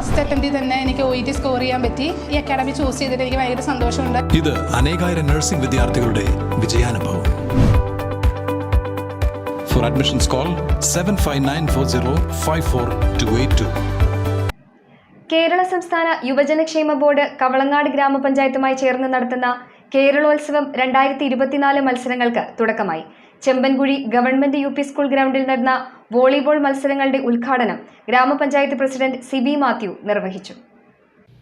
First അറ്റംപ്റ്റിൽ തന്നെ എനിക്ക് O E T score ചെയ്യാൻ പറ്റി. ഈ അക്കാഡമി ചൂസ് ചെയ്തിട്ട് എനിക്ക് ഭയങ്കര സന്തോഷമുണ്ട്. ഇത് അനേകായിരം നഴ്സിംഗ് വിദ്യാർത്ഥികളുടെ വിജയാനുഭവം. For admissions call seven five nine four zero five four two eight two Kerala സംസ്ഥാന യുവജനക്ഷേമ ബോർഡ് കവളങ്ങാട് ഗ്രാമപഞ്ചായത്തുമായി ചേർന്ന് നടത്തുന്ന കേരളോത്സവം രണ്ടായിരത്തി ഇരുപത്തിനാല് മത്സരങ്ങൾക്ക് തുടക്കമായി. ചെമ്പൻകുഴി ഗവൺമെന്റ് യു സ്കൂൾ ഗ്രൗണ്ടിൽ നടന്ന വോളിബോൾ മത്സരങ്ങളുടെ ഉദ്ഘാടനം ഗ്രാമപഞ്ചായത്ത് പ്രസിഡന്റ് സിബി മാത്യു നിർവഹിച്ചു.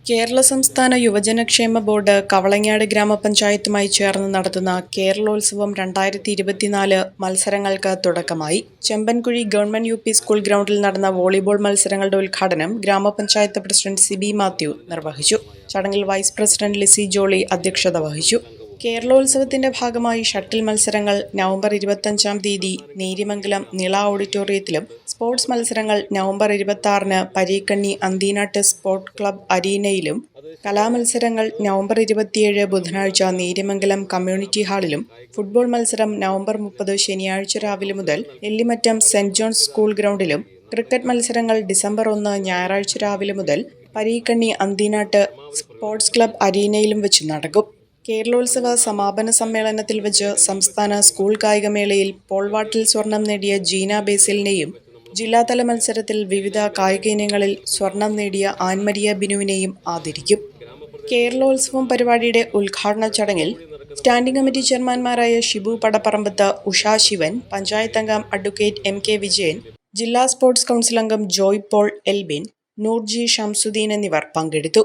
കേരള സംസ്ഥാന യുവജനക്ഷേമ ബോർഡ് കവളങ്ങാട് ഗ്രാമപഞ്ചായത്തുമായി ചേർന്ന് നടത്തുന്ന കേരളോത്സവം രണ്ടായിരത്തി ഇരുപത്തിനാല് മത്സരങ്ങൾക്ക് തുടക്കമായി. ചെമ്പൻകുഴി ഗവൺമെന്റ് യു സ്കൂൾ ഗ്രൗണ്ടിൽ നടന്ന വോളിബോൾ മത്സരങ്ങളുടെ ഉദ്ഘാടനം ഗ്രാമപഞ്ചായത്ത് പ്രസിഡന്റ് സിബി മാത്യു നിർവഹിച്ചു. ചടങ്ങിൽ വൈസ് പ്രസിഡന്റ് ലിസി ജോളി അധ്യക്ഷത വഹിച്ചു. കേരളോത്സവത്തിന്റെ ഭാഗമായി ഷട്ടിൽ മത്സരങ്ങൾ നവംബർ ഇരുപത്തഞ്ചാം തീയതി നേരിമംഗലം നിള ഓഡിറ്റോറിയത്തിലും സ്പോർട്സ് മത്സരങ്ങൾ നവംബർ ഇരുപത്തി ആറിന് പരീക്കണ്ണി അന്തീനാട്ട് സ്പോർട്സ് ക്ലബ് അരീനയിലും കലാമത്സരങ്ങൾ നവംബർ ഇരുപത്തിയേഴ് ബുധനാഴ്ച നേരിമംഗലം കമ്മ്യൂണിറ്റി ഹാളിലും ഫുട്ബോൾ മത്സരം നവംബർ മുപ്പത് ശനിയാഴ്ച രാവിലെ മുതൽ എല്ലിമറ്റം സെന്റ് ജോൺസ് സ്കൂൾ ഗ്രൗണ്ടിലും ക്രിക്കറ്റ് മത്സരങ്ങൾ ഡിസംബർ ഒന്ന് ഞായറാഴ്ച രാവിലെ മുതൽ പരീക്കണ്ണി അന്തീനാട്ട് സ്പോർട്സ് ക്ലബ് അരീനയിലും വെച്ച് നടക്കും. കേരളോത്സവ സമാപന സമ്മേളനത്തിൽ വെച്ച് സംസ്ഥാന സ്കൂൾ കായികമേളയിൽ പോൾവാട്ടിൽ സ്വർണം നേടിയ ജീന ബേസിലിനെയും ജില്ലാതല മത്സരത്തിൽ വിവിധ കായിക ഇനങ്ങളിൽ സ്വർണം നേടിയ ആൻമരിയ ബിനുവിനെയും ആദരിക്കും. കേരളോത്സവം പരിപാടിയുടെ ഉദ്ഘാടന ചടങ്ങിൽ സ്റ്റാൻഡിംഗ് കമ്മിറ്റി ചെയർമാൻമാരായ ഷിബു പടപ്പറമ്പത്ത് ഉഷാ ശിവൻ പഞ്ചായത്ത് അംഗം അഡ്വക്കേറ്റ് എം കെ വിജയൻ ജില്ലാ സ്പോർട്സ് കൗൺസിൽ അംഗം ജോയ് പോൾ എൽബിൻ നൂർജി ഷംസുദ്ദീൻ എന്നിവർ പങ്കെടുത്തു.